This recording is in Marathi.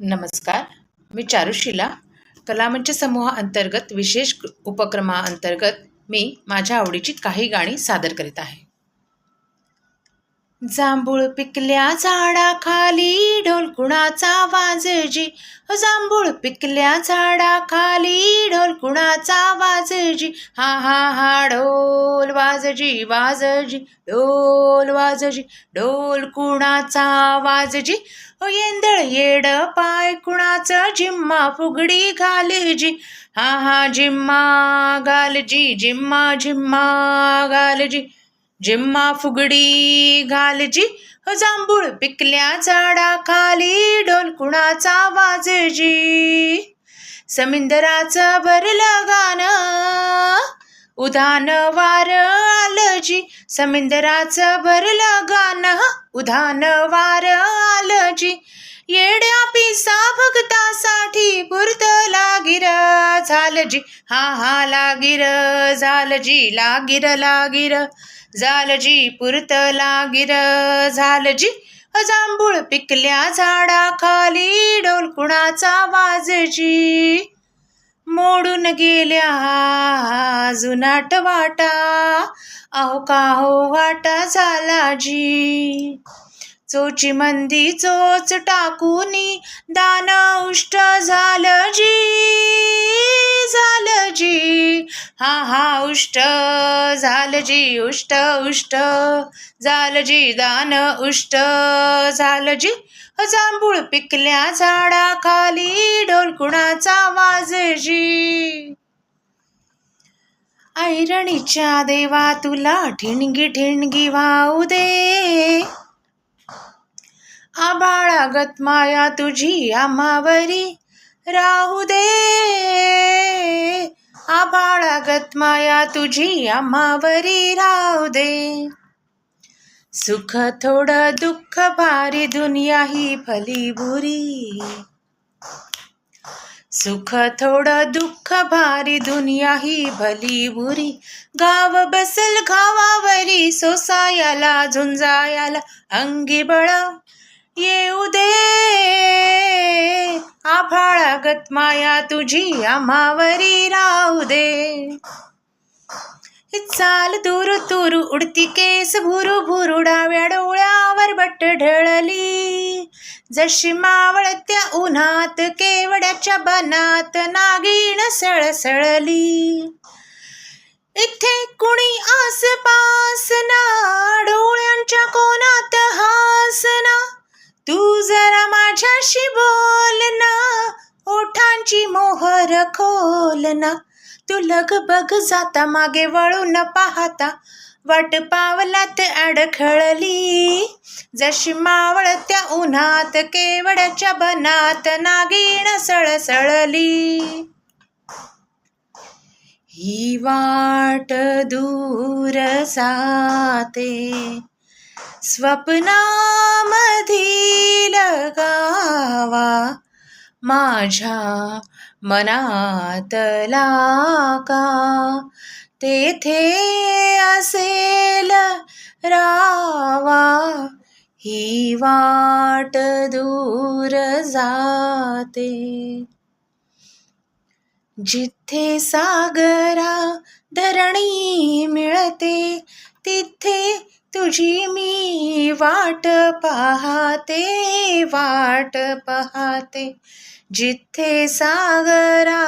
नमस्कार. मी चारुशिला कलामंच समूहाअंतर्गत विशेष उपक्रमाअंतर्गत मी माझ्या आवडीची काही गाणी सादर करीत आहे. जांभूळ पिकल्या झाडाखाली ढोलकुणाचा वाजजी. हो जांभूळ पिकल्या झाडाखाली ढोल कुणाचा वाजजी. हा हा हा ढोल वाजजी वाजजी ढोल वाजजी ढोल कुणाचा वाजजी. येंदळ येड पाय कुणाचं जिम्मा फुगडी घालजी. हा हा जिम्मा घालजी जिम्मा जिम्मा घालजी. जिम्मा फुगडी घालजी जांभूळ पिकल्या झाडाखाली ढोल कुणाचा वाजजी. समिंदराचं भरलं गाणं उधान वार आलजी. समिंदराचं भरलं गाणं उधान वार आलजी. येड्या पिसा भक्तासाठी पुरत लागिर झालजी. हा हा लागिर झालजी लागिर लागिर. झालजी पुरतला पुरत झालजी जी जांभूळ पिकल्या झाडाखाली डोल कुणाचा वाजजी. मोडून गेल्या जुनाट वाटा अहो काहो वाटा झाला जी चोची मंदी चोच टाकूनी दान उष्ट झालं जी हा हा उष्ट झालं जी उष्ट उष्ट झालं जी दान उष्ट झालं जी जांभूळ पिकल्या झाडाखाली ढोल कुणाचा वाजजी ऐरणीच्या देवा तुला ठिणगी ठिणगी वाहू दे. आबाळागत माया तुझी आम्हावरी राहू दे. आबाळागत माया तुझी आम्हावरी राहू दे. सुख थोडं दुःख भारी दुनिया ही भली बुरी सुख थोडं दुःख भारी दुनिया ही भली बुरी गाव बसल गावावरी सोसायाला झुंजायाला अंगी बळ. आभाळागत माया तुझी अमावरी राहू दे. चाल दूर तुरु उडती केस भुरु भुरु डाव्या डोळ्यावर बट ढळली. जशी मावळत्या उन्हात केवड्याच्या बनात नागिण सळसळली. इथे कुणी आसपास ना डोळ्यांच्या कोणात हासना तू जरा माझ्याशी बोल ना. ओठांची मोहर खोलना. तू लगबग जाता मागे वळून पाहता. वाट पावलात अडखळली. जशी मावळत्या उन्हात केवड्याच्या बनात नागिण सळसळली. ही वाट दूर जाते. स्वप्नामधील गावा माझ्या मनातला का तेथे असेल रावा ही वाट दूर जाते. जिथे सागरा धरणी मिळते तिथे तुझी मी वाट पाहते वाट पाहते जिथे सागरा